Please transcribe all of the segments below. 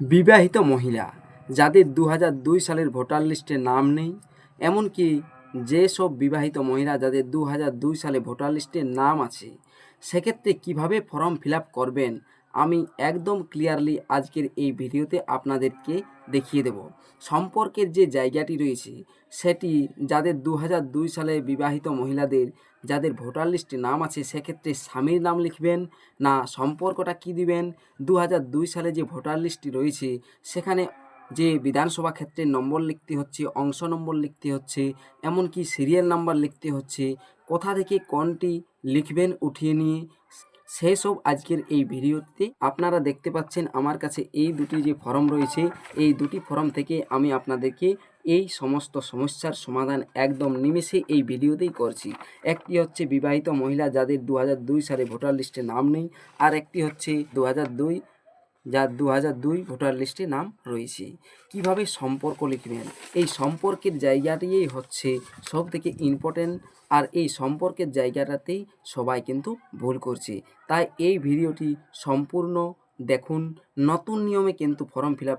বিবাহিত মহিলা যাদের দু সালের ভোটার লিস্টে নাম নেই, এমনকি যেসব বিবাহিত মহিলা যাদের দু সালে ভোটার লিস্টে নাম আছে, সেক্ষেত্রে কীভাবে ফর্ম ফিল করবেন আমি একদম ক্লিয়ারলি আজকের এই ভিডিওতে আপনাদেরকে দেখিয়ে দেব। সম্পর্কের যে জায়গাটি রয়েছে, সেটি যাদের দু দুই সালে বিবাহিত মহিলাদের যাদের ভোটার লিস্টে নাম আছে, সেক্ষেত্রে স্বামীর নাম লিখবেন না সম্পর্কটা কি দিবেন? দু দুই সালে যে ভোটার লিস্টটি রয়েছে, সেখানে যে বিধানসভা ক্ষেত্রে নম্বর লিখতে হচ্ছে, অংশ নম্বর লিখতে হচ্ছে, এমনকি সিরিয়াল নাম্বার লিখতে হচ্ছে, কোথা থেকে কোনটি লিখবেন উঠিয়ে নিয়ে সেই সব আজকের এই ভিডিওতে আপনারা দেখতে পাচ্ছেন আমার কাছে এই দুটি যে ফর্ম রয়েছে, এই দুটি ফর্ম থেকে আমি আপনাদেরকে এই সমস্ত সমস্যার সমাধান একদম নিমেষে এই ভিডিওতেই করছি। একটি হচ্ছে বিবাহিত মহিলা যাদের দু হাজার দুই সালে ভোটার লিস্টে নাম নেই, আর একটি হচ্ছে দু হাজার দুই যার দু হাজার দুই ভোটার লিস্টে নাম রয়েছে। কীভাবে সম্পর্ক লিখবেন? এই সম্পর্কের জায়গাটিই হচ্ছে সব থেকে ইম্পর্টেন্ট আর এই সম্পর্কের জায়গাটাতেই সবাই কিন্তু ভুল করছে। তাই এই ভিডিওটি সম্পূর্ণ দেখুন। নতুন নিয়মে কিন্তু ফর্ম ফিল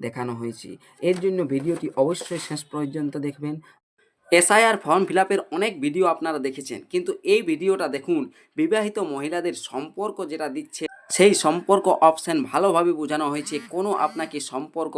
দেখানো হয়েছে। এর জন্য ভিডিওটি অবশ্যই শেষ পর্যন্ত দেখবেন। S I R form fill অনেক ভিডিও আপনারা দেখেছেন। কিন্তু এই ভিডিওটা দেখুন। বিবাহিত মহিলাদের সম্পর্ক যেটা দিচ্ছে সেই সম্পর্ক অপশান ভালোভাবে বোঝানো হয়েছে। কোনো আপনাকে সম্পর্ক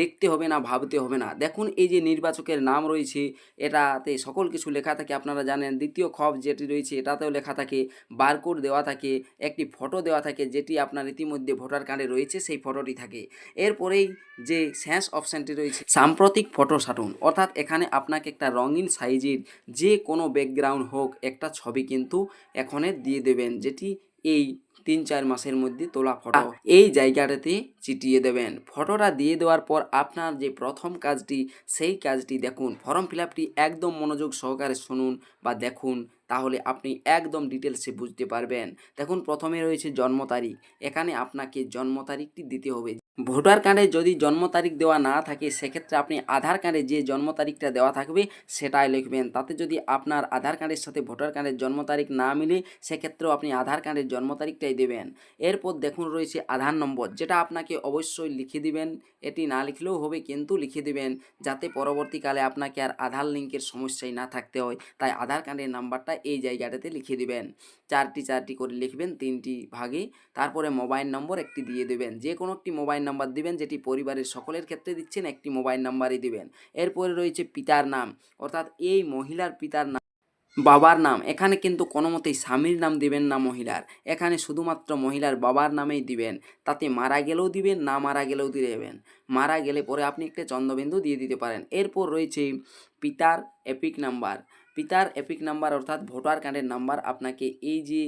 দেখতে হবে না, ভাবতে হবে না। দেখুন, এই যে নির্বাচকের নাম রয়েছে, এটাতে সকল কিছু লেখা থাকে, আপনারা জানেন। দ্বিতীয় খব যেটি রয়েছে, এটাতেও লেখা থাকে, বারকোড দেওয়া থাকে, একটি ফটো দেওয়া থাকে, যেটি আপনার ইতিমধ্যে ভোটার কার্ডে রয়েছে, সেই ফটোটি থাকে। এরপরেই যে শেষ অপশানটি রয়েছে, সাম্প্রতিক ফটো সাটুন। অর্থাৎ এখানে আপনাকে একটা রঙিন সাইজের যে কোনো ব্যাকগ্রাউন্ড হোক, একটা ছবি কিন্তু এখানে দিয়ে দেবেন, যেটি এই তিন চার মাসের মধ্যে তোলা ফটো। এই জায়গাটাতে চিটিয়ে দেবেন। ফটোটা দিয়ে দেওয়ার পর আপনার যে প্রথম কাজটি, সেই কাজটি দেখুন। ফর্ম ফিল একদম মনোযোগ সহকারে শুনুন বা দেখুন, তাহলে আপনি একদম ডিটেলসে বুঝতে পারবেন। দেখুন, প্রথমে রয়েছে জন্ম তারিখ। এখানে আপনাকে জন্ম তারিখটি দিতে হবে। ভোটার কার্ডে যদি জন্ম তারিখ দেওয়া না থাকে, সেক্ষেত্রে আপনি আধার কার্ডে যে জন্ম তারিখটা দেওয়া থাকবে, সেটাই লিখবেন। তাতে যদি আপনার আধার কার্ডের সাথে ভোটার কার্ডের জন্ম তারিখ না মিলে, সেক্ষেত্রেও আপনি আধার কার্ডের জন্ম তারিখটাই দেবেন। এরপর দেখুন রয়েছে আধার নম্বর, যেটা আপনাকে অবশ্যই লিখে দিবেন। এটি না লিখলেও হবে, কিন্তু লিখে দিবেন, যাতে পরবর্তীকালে আপনাকে আর আধার লিঙ্কের সমস্যায় না থাকতে হয়। তাই আধার কার্ডের নাম্বারটা এই জায়গাটাতে লিখে দিবেন। চারটি চারটি করে লিখবেন, তিনটি ভাগে তারপরে মোবাইল নম্বর একটি দিয়ে দেবেন। যে কোনো একটি মোবাইল নাম্বার দিবেন, যেটি পরিবারের সকলের ক্ষেত্রে দিচ্ছেন, একটি মোবাইল নাম্বারই দিবেন। এরপরে রয়েছে পিতার নাম। অর্থাৎ এই মহিলার পিতার নাম, বাবার নাম। এখানে কিন্তু কোনো মতেই স্বামীর নাম দিবেন না মহিলার। এখানে শুধুমাত্র মহিলার বাবার নামেই দিবেন। তাতে মারা গেলেও দিবেন, না মারা গেলেও দেবেন। মারা গেলে পরে আপনি একটা চন্দ্রবিন্দু দিয়ে দিতে পারেন। এরপর রয়েছে পিতার এপিক নাম্বার। পিতার এপিক নাম্বার অর্থাৎ ভোটার কার্ডের নাম্বার আপনাকে এই যে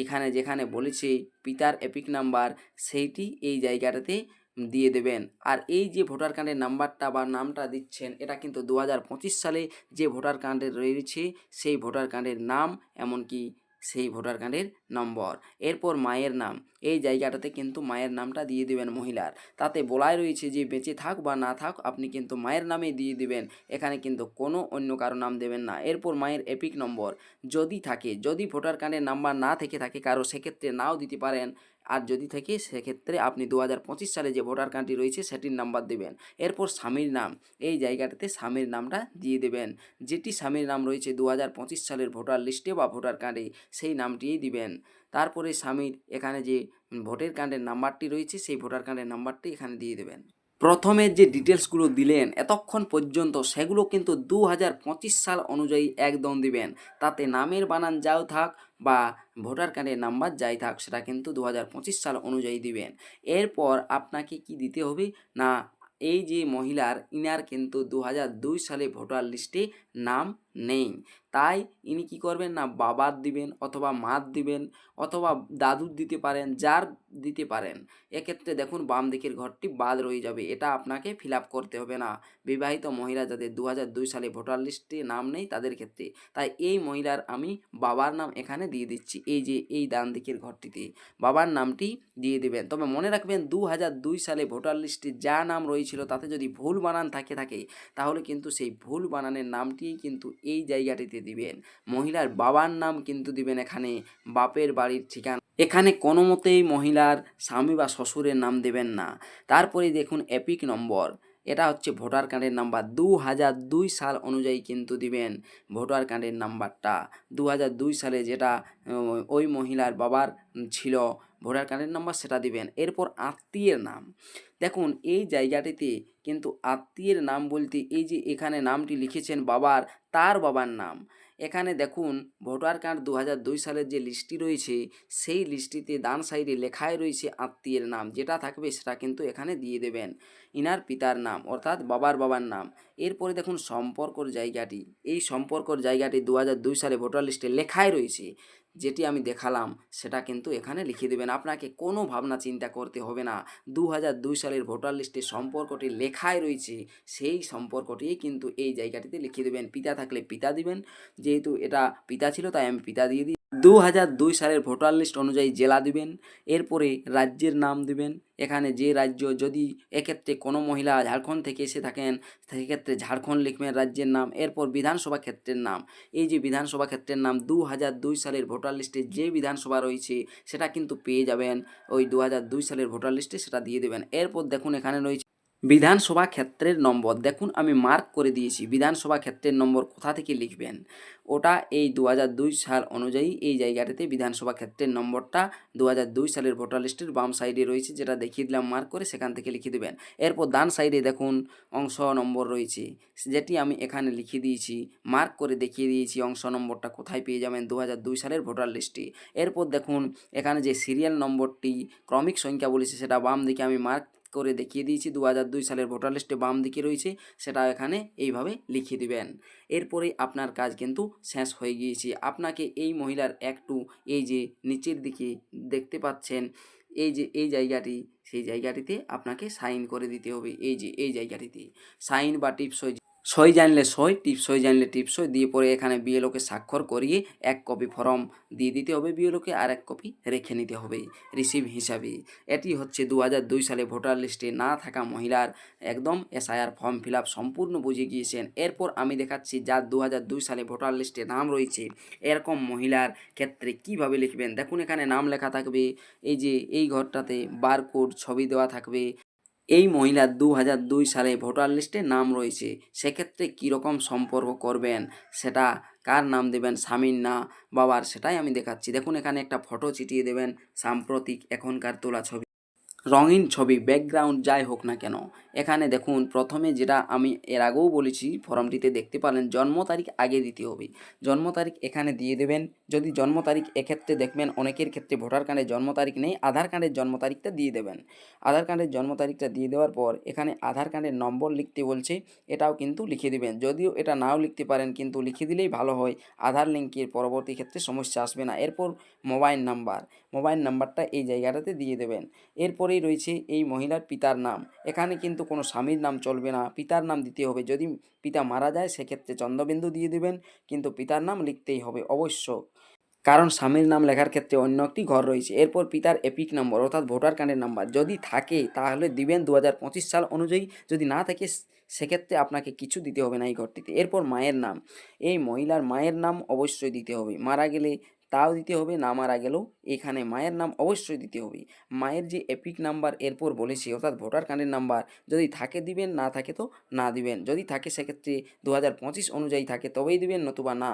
এখানে যেখানে বলেছে পিতার এপিক নাম্বার, সেইটি এই জায়গাটাতে দিয়ে দেবেন। আর এই যে ভোটার কার্ডের নাম্বারটা বা নামটা দিচ্ছেন, এটা কিন্তু দু হাজার পঁচিশ সালে যে ভোটার কার্ডে রয়েছে, সেই ভোটার কার্ডের নাম, এমনকি সেই ভোটার কার্ডের নম্বর। এরপর মায়ের নাম। এই জায়গাটাতে কিন্তু মায়ের নামটা দিয়ে দিবেন মহিলার। তাতে বলাই রয়েছে যে, বেঁচে থাক বা না থাক, আপনি কিন্তু মায়ের নামে দিয়ে দিবেন। এখানে কিন্তু কোনো অন্য কারও নাম দেবেন না। এরপর মায়ের এপিক নম্বর। যদি থাকে, যদি ভোটার কার্ডের নাম্বার না থেকে থাকে কারও, সেক্ষেত্রে নাও দিতে পারেন। আর যদি থাকে সেক্ষেত্রে আপনি দু হাজার পঁচিশ সালে যে ভোটার কার্ডটি রয়েছে সেটির নাম্বার দেবেন। এরপর স্বামীর নাম, এই জায়গাটাতে স্বামীর নামটা দিয়ে দেবেন। যেটি স্বামীর নাম রয়েছে দু হাজার পঁচিশ সালের ভোটার লিস্টে বা ভোটার কার্ডে, সেই নামটিই দিবেন। তারপরে স্বামীর এখানে যে ভোটের কার্ডের নাম্বারটি রয়েছে, সেই ভোটার কার্ডের নাম্বারটি এখানে দিয়ে দেবেন। প্রথমে যে ডিটেলসগুলো দিলেন এতক্ষণ পর্যন্ত সেগুলো কিন্তু দু হাজার পঁচিশ সাল অনুযায়ী একদম দিবেন। তাতে নামের বানান যাও থাক বা ভোটার কার্ডের নাম্বার যাই থাক, সেটা কিন্তু দু হাজার পঁচিশ সাল অনুযায়ী দিবেন। এরপর আপনাকে কি দিতে হবে? না, এই যে মহিলার, ইনার কিন্তু দু হাজার দুই সালে ভোটার লিস্টে নাম নেই। তাই ইনি কি করবেন না, বাবার দিবেন অথবা মার দিবেন অথবা দাদুর দিতে পারেন, যার দিতে পারেন। এক্ষেত্রে দেখুন, বাম দিকের ঘরটি বাদ রয়ে যাবে, এটা আপনাকে ফিল করতে হবে না। বিবাহিত মহিলা যাদের দু হাজার দুই সালে ভোটার লিস্টে নাম নেই তাদের ক্ষেত্রে। তাই এই মহিলার আমি বাবার নাম এখানে দিয়ে দিচ্ছি, এই যে, এই ডান দিকের ঘরটিতে। বাবার নামটি দিয়ে দেবেন। তবে মনে রাখবেন দু হাজার দুই সালে ভোটার লিস্টে যা নাম রয়েছিল তাতে যদি ভুল বানান থাকে থাকে, তাহলে কিন্তু সেই ভুল বানানের নামটি কিন্তু এই জায়গাটিতে দিবেন। মহিলার বাবার নাম কিন্তু দিবেন এখানে বাপের বাড়ির ঠিকানা। এখানে কোনো মতেই মহিলার স্বামী বা শ্বশুরের নাম দেবেন না। তারপরে দেখুন এপিক নম্বর। এটা হচ্ছে ভোটার কার্ডের নাম্বার। দু হাজার দুই সাল অনুযায়ী কিন্তু দিবেন ভোটার কার্ডের নাম্বারটা। দু হাজার দুই সালে যেটা ওই মহিলার বাবার ছিল ভোটার কার্ডের নাম্বার সেটা দিবেন। এরপর আত্মীয়ের নাম। দেখুন, এই জায়গাটিতে কিন্তু আত্মীয়ের নাম বলতে এই যে এখানে নামটি লিখেছেন বাবার, তার বাবার নাম। এখানে দেখুন, ভোটার কার্ড দু দুই সালের যে লিস্টটি রয়েছে, সেই লিস্টটিতে ডান সাইডে লেখাই রয়েছে আত্মীয়ের নাম। যেটা থাকবে সেটা কিন্তু এখানে দিয়ে দেবেন। ইনার পিতার নাম, অর্থাৎ বাবার বাবার নাম। এরপরে দেখুন, সম্পর্কর জায়গাটি। এই সম্পর্কর জায়গাটি দু দুই সালে ভোটার লিস্টে লেখাই রয়েছে। যেটি আমি দেখালাম, সেটা কিন্তু এখানে লিখে দেবেন। আপনাকে কোনো ভাবনা চিন্তা করতে হবে না। দু হাজার দুই সালের ভোটার লিস্টের সম্পর্কটি লেখাই রয়েছে, সেই সম্পর্কটি কিন্তু এই জায়গাটিতে লিখে দেবেন। পিতা থাকলে পিতা দিবেন, যেহেতু এটা পিতা ছিল, তাই আমি পিতা দিয়ে দিই। দু হাজার দুই সালের ভোটার লিস্ট অনুযায়ী জেলা দিবেন, এরপরে রাজ্যের নাম দিবেন এখানে যে রাজ্য যদি এক্ষেত্রে কোনো মহিলা ঝাড়খণ্ড থেকে এসে থাকেন, সেক্ষেত্রে ঝাড়খণ্ড লিখবেন রাজ্যের নাম, এরপর বিধানসভা ক্ষেত্রের নাম। এই যে বিধানসভা ক্ষেত্রের নাম দু হাজার দুই সালের ভোটার লিস্টে যে বিধানসভা রয়েছে, সেটা কিন্তু পেয়ে যাবেন। ওই দু হাজার দুই সালের ভোটার লিস্টে সেটা দিয়ে দেবেন। এরপর দেখুন এখানে রয়েছে বিধানসভা ক্ষেত্রের নম্বর, দেখুন আমি মার্ক করে দিয়েছি, বিধানসভা ক্ষেত্রের নম্বর কোথা থেকে লিখবেন? ওটা এই দু সাল অনুযায়ী এই জায়গাটাতে বিধানসভা ক্ষেত্রের নম্বরটা দু সালের ভোটার লিস্টের বাম সাইডে রয়েছে, যেটা দেখিয়ে দিলাম মার্ক করে সেখান থেকে লিখে দেবেন। এরপর ডান সাইডে দেখুন অংশ নম্বর রয়েছে, যেটি আমি এখানে লিখে দিয়েছি মার্ক করে দেখিয়ে দিয়েছি অংশ নম্বরটা কোথায় পেয়ে যাবেন দু সালের ভোটার লিস্টে। এরপর দেখুন এখানে যে সিরিয়াল নম্বরটি, ক্রমিক সংখ্যা বলেছে সেটা বাম দিকে আমি মার্ক করে দেখিয়ে দিয়েছি দু হাজার দুই সালের ভোটার লিস্টে বাম দিকে রয়েছে সেটা এখানে এইভাবে লিখে দিবেন। এরপরে আপনার কাজ কিন্তু শেষ হয়ে গিয়েছে। আপনাকে এই মহিলার একটু এই যে নিচের দিকে দেখতে পাচ্ছেন, এই যে, এই জায়গাটি, সেই জায়গাটিতে আপনাকে সাইন করে দিতে হবে। এই যে, এই জায়গাটিতে সাইন বা টিপসই সই জানলে সই, টিপ সই জানলে টিপসই দিয়ে পরে এখানে বিএলওকে স্বাক্ষর করিয়ে এক কপি ফর্ম দিয়ে দিতে হবে বিএলওকে আর এক কপি রেখে নিতে হবে রিসিভ হিসাবে। এটি হচ্ছে দু সালে ভোটার লিস্টে না থাকা মহিলার একদম এসআইআর ফর্ম ফিল সম্পূর্ণ বুঝে গিয়েছেন। এরপর আমি দেখাচ্ছি যার দু সালে ভোটার লিস্টে নাম রয়েছে, এরকম মহিলার ক্ষেত্রে কীভাবে লিখবেন? দেখুন এখানে নাম লেখা থাকবে, এই যে এই ঘরটাতে বারকোড ছবি দেওয়া থাকবে। এই মহিলার দু হাজার দুই সালে ভোটার লিস্টে নাম রয়েছে, সেক্ষেত্রে কীরকম সম্পর্ক করবেন? সেটা কার নাম দেবেন? স্বামীর না, বাবার? সেটাই আমি দেখাচ্ছি। দেখুন, এখানে একটা ফটো চিটিয়ে দেবেন সাম্প্রতিক এখনকার তোলা ছবি। রঙিন ছবি ব্যাকগ্রাউন্ড যাই হোক না কেন, এখানে দেখুন, প্রথমে যেটা আমি এর আগেও বলেছি, ফর্মটিতে দেখতে পারেন, জন্ম তারিখ আগে দিতে হবে। জন্ম তারিখ এখানে দিয়ে দেবেন, যদি জন্ম তারিখ এক্ষেত্রে দেখবেন, অনেকের ক্ষেত্রে ভোটার কার্ডে জন্ম তারিখ নেই, আধার কার্ডের জন্ম তারিখটা দিয়ে দেবেন। আধার কার্ডের জন্ম তারিখটা দিয়ে দেওয়ার পর, এখানে আধার কার্ডের নম্বর লিখতে বলছে, এটাও কিন্তু লিখে দেবেন। যদিও এটা নাও লিখতে পারেন, কিন্তু লিখে দিলেই ভালো হয়, আধার লিঙ্কের পরবর্তী ক্ষেত্রে সমস্যা আসবে না। এরপর মোবাইল নাম্বার মোবাইল নাম্বারটা এই জায়গাটাতে দিয়ে দেবেন। এরপরেই রয়েছে এই মহিলার পিতার নাম। এখানে কিন্তু কোনো স্বামীর নাম চলবে না। পিতার নাম দিতে হবে। যদি পিতা মারা যায়, সেক্ষেত্রে চন্দ্রবিন্দু দিয়ে দেবেন। কিন্তু পিতার নাম লিখতেই হবে অবশ্য। কারণ স্বামীর নাম লেখার ক্ষেত্রে অন্য একটি ঘর রয়েছে। এরপর পিতার এপিক নম্বর, অর্থাৎ ভোটার কার্ডের নাম্বার। যদি থাকে, তাহলে দিবেন দু হাজার পঁচিশ সাল অনুযায়ী। যদি না থাকে, সেক্ষেত্রে আপনাকে কিছু দিতে হবে না এই ঘরটিতে। এরপর মায়ের নাম। এই মহিলার মায়ের নাম অবশ্যই দিতে হবে। মারা গেলে তাও দিতে হবে, না মারা গেলেও এখানে মায়ের নাম অবশ্যই দিতে হবে। মায়ের যে এপিক নাম্বার এরপর বলেছি, অর্থাৎ ভোটার কার্ডের নাম্বার যদি থাকে দিবেন, না থাকে তো না দিবেন। যদি থাকে সেক্ষেত্রে দু হাজার পঁচিশ অনুযায়ী থাকে তবেই দিবেন, নতুবা না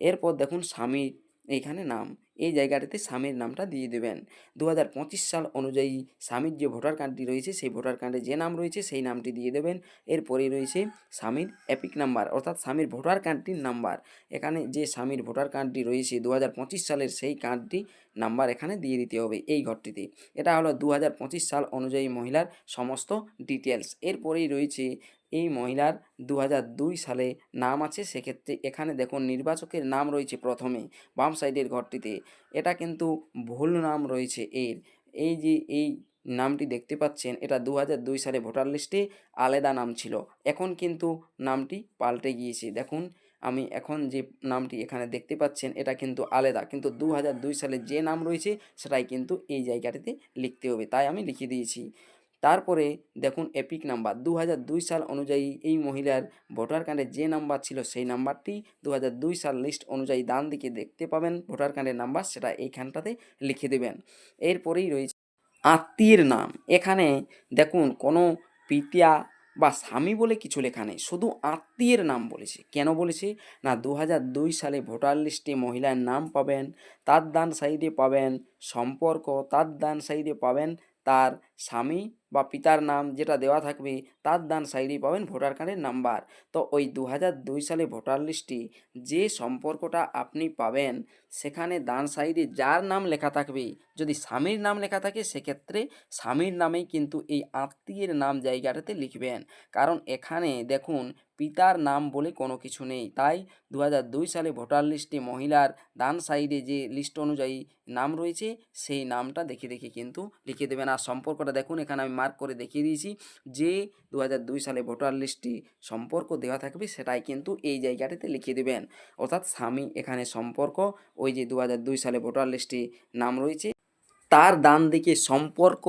এরপর দেখুন স্বামীর এইখানে নাম। এই জায়গাটাতে স্বামীর নামটা দিয়ে দেবেন। দু হাজার পঁচিশ সাল অনুযায়ী স্বামীর যে ভোটার কার্ডটি রয়েছে, সেই ভোটার কার্ডে যে নাম রয়েছে, সেই নামটি দিয়ে দেবেন। এরপরেই রয়েছে স্বামীর এপিক নাম্বার, অর্থাৎ স্বামীর ভোটার কার্ডটির নাম্বার। এখানে যে স্বামীর ভোটার কার্ডটি রয়েছে দু হাজার পঁচিশ সালের সেই কার্ডটি নাম্বার এখানে দিয়ে দিতে হবে এই ঘরটিতে। এটা হলো দু হাজার পঁচিশ সাল অনুযায়ী মহিলার সমস্ত ডিটেলস এরপরেই রয়েছে এই মহিলার দু দুই সালে নাম আছে, সেক্ষেত্রে এখানে দেখুন নির্বাচকের নাম রয়েছে প্রথমে বাম সাইডের ঘরটিতে। এটা কিন্তু ভুল নাম রয়েছে এর। এই যে এই নামটি দেখতে পাচ্ছেন, এটা দু দুই সালে ভোটার লিস্টে আলাদা নাম ছিল। এখন কিন্তু নামটি পাল্টে গিয়েছে। দেখুন, আমি এখন যে নামটি এখানে দেখতে পাচ্ছেন, এটা কিন্তু আলাদা। কিন্তু দু দুই সালে যে নাম রয়েছে, সেটাই কিন্তু এই জায়গাটিতে লিখতে হবে। তাই আমি লিখে দিয়েছি। তারপরে দেখুন এপিক নাম্বার। দু সাল অনুযায়ী এই মহিলার ভোটার কার্ডে যে নাম্বার ছিল সেই নাম্বারটি দু সাল লিস্ট অনুযায়ী ডান দিকে দেখতে পাবেন। ভোটার কার্ডের নাম্বার সেটা এইখানটাতে লিখে দেবেন। এরপরেই রয়েছে আত্মীয়ের নাম। এখানে দেখুন কোনো পিতা বা স্বামী বলে কিছু লেখা নেই। শুধু আত্মীয়ের নাম বলেছে। কেন বলেছে? না দু সালে ভোটার লিস্টে মহিলার নাম পাবেন, তার দান সাইডে পাবেন সম্পর্ক, তার দান সাইডে পাবেন তার স্বামী বা পিতার নাম যেটা দেওয়া থাকবে, তার দান সাইডে পাবেন ভোটার কার্ডের নাম্বার। তো ওই দু দুই সালে ভোটার লিস্টে যে সম্পর্কটা আপনি পাবেন, সেখানে ডান সাইডে যার নাম লেখা থাকবে, যদি স্বামীর নাম লেখা থাকে, সেক্ষেত্রে স্বামীর নামেই কিন্তু এই আত্মীয়ের নাম জায়গাটাতে লিখবেন। কারণ এখানে দেখুন, পিতার নাম বলে কোনো কিছু নেই। তাই দু সালে ভোটার লিস্টে মহিলার ডান সাইডে যে লিস্ট অনুযায়ী নাম রয়েছে, সেই নামটা দেখে দেখে কিন্তু লিখে দেবেন। আর সম্পর্কটা দেখুন, এখানে আমি মার্ক করে দেখিয়ে দিয়েছি যে দু সালে ভোটার লিস্টটি সম্পর্ক দেওয়া থাকবে সেটাই কিন্তু এই জায়গাটিতে লিখে দেবেন। অর্থাৎ স্বামী এখানে সম্পর্ক, ওই যে দু সালে ভোটার লিস্টটি নাম রয়েছে। তার ডান দিকে সম্পর্ক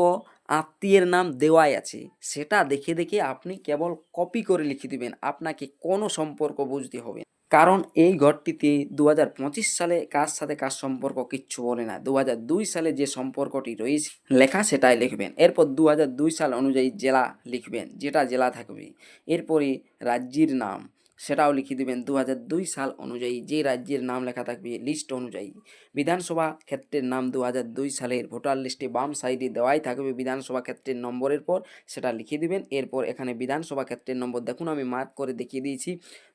আত্মীয়ের নাম দেওয়াই আছে। সেটা দেখে দেখে আপনি কেবল কপি করে লিখে দিবেন। আপনাকে কোনো সম্পর্ক বুঝতে হবে কারণ এই ঘরটিতে দু হাজার পঁচিশ সালে কার সাথে কার সম্পর্ক কিচ্ছু বলে না। দু হাজার দুই সালে যে সম্পর্কটি রয়েছে, লেখা সেটাই লিখবেন। এরপর দু হাজার দুই সাল অনুযায়ী জেলা লিখবেন, যেটা জেলা থাকবে। এরপরে রাজ্যের নাম, সেটাও লিখে দেবেন। দু হাজার দুই সাল অনুযায়ী যে রাজ্যের নাম লেখা থাকবে লিস্ট অনুযায়ী। বিধানসভা ক্ষেত্রের নাম দু দুই সালের ভোটার লিস্টে বাম সাইডে দেওয়াই থাকবে বিধানসভা ক্ষেত্রের নম্বরের পর সেটা লিখে দিবেন। এরপর এখানে বিধানসভা ক্ষেত্রের নম্বর দেখুন, আমি মার্ক করে দেখিয়ে দিয়েছি।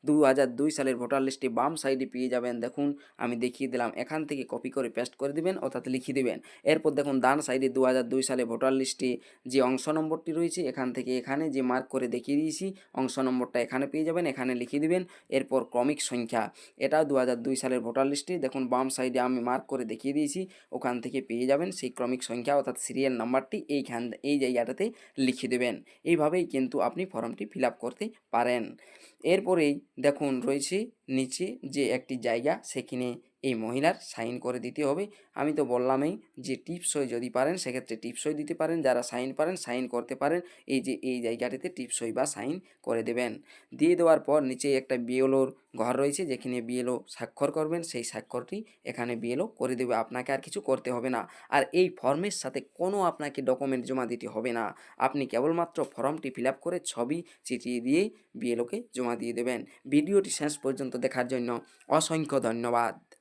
দু দুই সালের ভোটার লিস্টে বাম সাইডে পেয়ে যাবেন, দেখুন, আমি দেখিয়ে দিলাম, এখান থেকে কপি করে পেস্ট করে দিবেন, অর্থাৎ লিখে দিবেন। এরপর দেখুন, ডান সাইডে দু দুই সালে ভোটার লিস্টে যে অংশ নম্বরটি রয়েছে, এখান থেকে এখানে যে মার্ক করে দেখিয়ে দিয়েছি, অংশ নম্বরটা এখানে পেয়ে যাবেন, এখানে লিখে দিবেন। এরপর ক্রমিক সংখ্যা, এটাও দু দুই সালের ভোটার লিস্টে, দেখুন, বাম সাইডে আমি মার্ক করে দেখিয়ে দিয়েছি। ওখান থেকে পেয়ে যাবেন সেই ক্রমিক সংখ্যা অর্থাৎ সিরিয়াল নাম্বারটি এইখান, এই জায়গাটাতে লিখে দেবেন। এইভাবেই কিন্তু আপনি ফর্মটি ফিল করতে পারেন। এরপরেই দেখুন রয়েছে নিচে যে একটি জায়গা সেখানে এই মহিলার সাইন করে দিতে হবে। আমি তো বললামই যে টিপসই যদি পারেন, সেক্ষেত্রে টিপসই দিতে পারেন। যারা সাইন পারেন, সাইন করতে পারেন। এই যে, এই জায়গাটিতে টিপসই বা সাইন করে দেবেন। দিয়ে দেওয়ার পর নিচে একটা বিএলওর ঘর রয়েছে, যেখানে বিএলও স্বাক্ষর করবেন। সেই স্বাক্ষরটি এখানে বিএলও করে দেবে। আপনাকে আর কিছু করতে হবে না। আর এই ফর্মের সাথে কোনো আপনাকে ডকুমেন্ট জমা দিতে হবে না। আপনি কেবলমাত্র ফর্মটি ফিল করে ছবি চিঠিয়ে দিয়ে বিএলওকে জমা দিয়ে দেবেন। ভিডিওটি শেষ পর্যন্ত দেখার জন্য অসংখ্য ধন্যবাদ।